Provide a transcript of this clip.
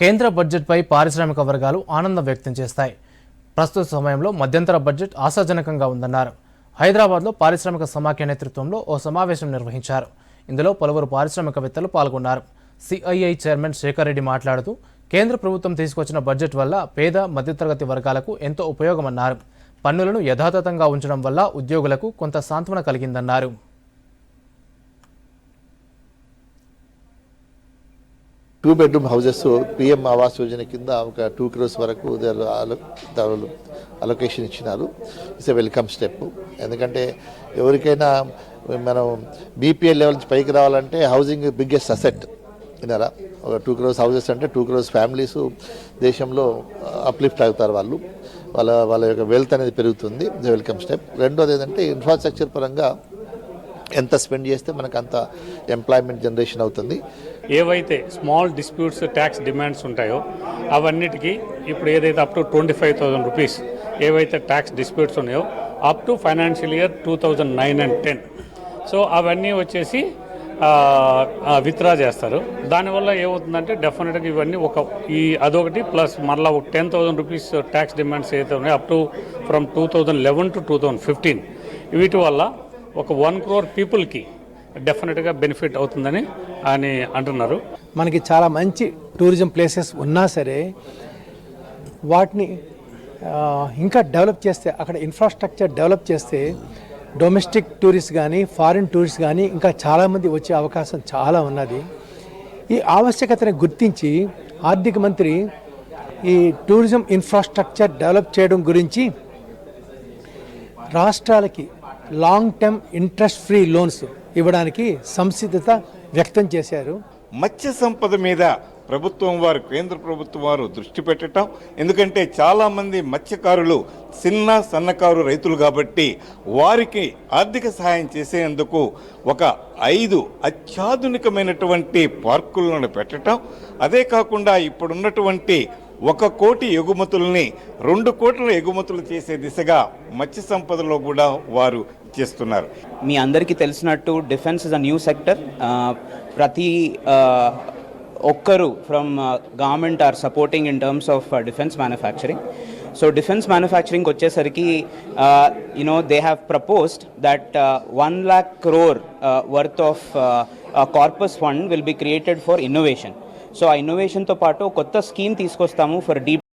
కేంద్ర బడ్జెట్పై పారిశ్రామిక వర్గాలు ఆనందం వ్యక్తం చేస్తాయి. ప్రస్తుత సమయంలో మధ్యంతర బడ్జెట్ ఆశాజనకంగా ఉందన్నారు. హైదరాబాద్లో పారిశ్రామిక సమాఖ్య నేతృత్వంలో ఓ సమావేశం నిర్వహించారు. ఇందులో పలువురు పారిశ్రామికవేత్తలు పాల్గొన్నారు. సిఐఐ చైర్మన్ శేఖర్ రెడ్డి మాట్లాడుతూ కేంద్ర ప్రభుత్వం తీసుకొచ్చిన బడ్జెట్ వల్ల పేద మధ్యతరగతి వర్గాలకు ఎంతో ఉపయోగమన్నారు. పన్నులను యథాతథంగా ఉంచడం వల్ల ఉద్యోగులకు కొంత సాంత్వన కలిగిందన్నారు. Two bedroom houses PM Awas Yojana కింద ఒక టూ క్రోర్స్ వరకు అలొకేషన్ ఇచ్చినారు. ఇట్స్ ఎ వెల్కమ్ స్టెప్ ఎందుకంటే ఎవరికైనా మనం బీపీఎల్ లెవెల్ నుంచి పైకి రావాలంటే హౌసింగ్ బిగ్గెస్ట్ అసెట్ విన్నారా? ఒక టూ క్రోర్స్ హౌసెస్ అంటే టూ క్రోర్స్ ఫ్యామిలీస్ దేశంలో అప్లిఫ్ట్ అవుతారు వాళ్ళు. వాళ్ళ వాళ్ళ యొక్క వెల్త్ అనేది పెరుగుతుంది. వెల్కమ్ స్టెప్ రెండోది ఏంటంటే ఇన్ఫ్రాస్ట్రక్చర్ పరంగా ఎంత స్పెండ్ చేస్తే మనకు అంత ఎంప్లాయ్మెంట్ జనరేషన్ అవుతుంది. ఏవైతే స్మాల్ డిస్ప్యూట్స్ ట్యాక్స్ డిమాండ్స్ ఉంటాయో అవన్నిటికీ ఇప్పుడు ఏదైతే up to twenty five thousand rupees ఏవైతే ట్యాక్స్ డిస్ప్యూట్స్ ఉన్నాయో up to financial year two thousand nine and ten so అవన్నీ వచ్చేసి విత్డ్రా చేస్తారు. దానివల్ల ఏమవుతుందంటే డెఫినెట్గా ఇవన్నీ ఒక ఈ అదొకటి ప్లస్ మళ్ళీ ఒక ten thousand rupees tax demands ఏదైతే ఉన్నాయో up to from two thousand eleven to two thousand fifteen వీటి వల్ల ఒక వన్ క్రోర్ పీపుల్కి డెఫినెట్గా బెనిఫిట్ అవుతుందని అని అంటున్నారు. మనకి చాలా మంచి టూరిజం ప్లేసెస్ ఉన్నా సరే వాటిని ఇంకా డెవలప్ చేస్తే అక్కడ ఇన్ఫ్రాస్ట్రక్చర్ డెవలప్ చేస్తే డొమెస్టిక్ టూరిస్ట్ కానీ ఫారిన్ టూరిస్ట్ కానీ ఇంకా చాలామంది వచ్చే అవకాశం చాలా ఉన్నది. ఈ ఆవశ్యకతను గుర్తించి ఆర్థిక మంత్రి ఈ టూరిజం ఇన్ఫ్రాస్ట్రక్చర్ డెవలప్ చేయడం గురించి రాష్ట్రాలకి long term interest free loans ఇవ్వడానికి సంసిద్ధత వ్యక్తం చేశారు. మత్స్య సంపద మీద ప్రభుత్వం వారు కేంద్ర ప్రభుత్వం వారు దృష్టి పెట్టడం ఎందుకంటే చాలామంది మత్స్యకారులు చిన్న సన్నకారు రైతులు కాబట్టి వారికి ఆర్థిక సహాయం చేసేందుకు ఒక ఐదు అత్యాధునికమైనటువంటి పార్కులను పెట్టడం అదే కాకుండా ఇప్పుడున్నటువంటి ఒక కోటి ఎగుమతుల్ని రెండు కోట్ల ఎగుమతులు చేసే దిశగా మత్స్య సంపదలో కూడా వారు చేస్తున్నారు. మీ అందరికీ తెలిసినట్టు defence is a new sector. ప్రతి ఒక్కరు from government are supporting in terms of defence manufacturing. So defence manufacturing వచ్చేసరికి you know they have proposed that one lakh crore worth of corpus fund will be created for innovation so uh ఇన్నోవేషన్తో పాటు కొత్త scheme తీసుకొస్తాము for deep